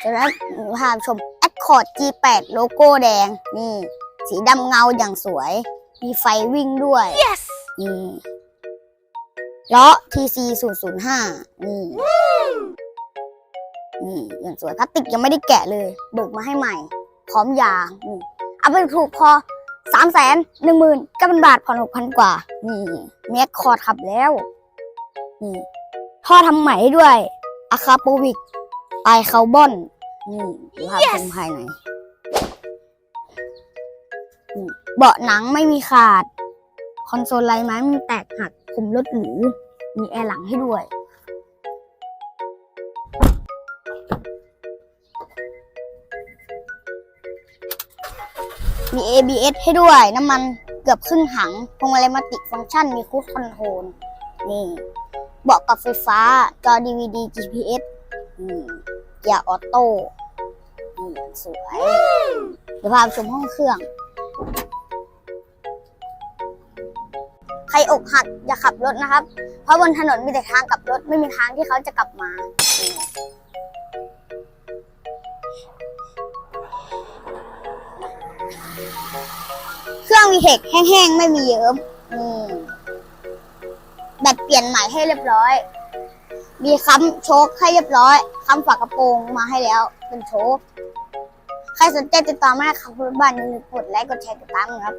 เสร็จแล้วหนูพาชม Accord G8 โลโก้แดง นี่ สีดำเงาอย่างสวย มีไฟวิ่งด้วย Yes นี่ล้อ TC 0 0 5นี่นี่อย่างสวยพลาสติกยังไม่ได้แกะเลยเบิกมาให้ใหม่ พร้อมยางนี่เอาไปถูกพอสามแสนหนึ่งหมื่นก็เป็นบาทผ่อนหกพันกว่า นี่เมคคอร์ดขับแล้ว นี่ท่อทำใหม่ให้ด้วยอะคาโปวิก ไอคาร์บอน นี่ดูภาพชมภายในนี่เบาะหนังไม่มีขาด คอนโซลไร้ไม้ไมมีแตกหักคุมรถหรู มีแอร์หลังให้ด้วย มี ABS ให้ด้วย น้ำมันเกือบครึ่งถังพวงมาลัยมัลติฟังก์ชัน มีคูดคอนโทรล นี่ เบาะกับไฟฟ้า จอ DVD GPS นี่ เกียร์ออโต้นี่สวยเดี๋ยวพาไปชมห้องเครื่อง ใครอกหักอย่าขับรถนะครับ เพราะบนถนนมีแต่ทางกลับรถไม่มีทางที่เขาจะกลับมาเครื่องวีเทคแห้งๆ ไม่มีเยิ้มนี่แบตเปลี่ยนใหม่ให้เรียบร้อย มีค้ำโชคให้เรียบร้อยค้ำฝากระโปรงมาให้แล้วเป็นโชคใครสนใจติดต่อมาได้ครับรถบ้านนี้กดไลค์กดแชร์ติดตามครับ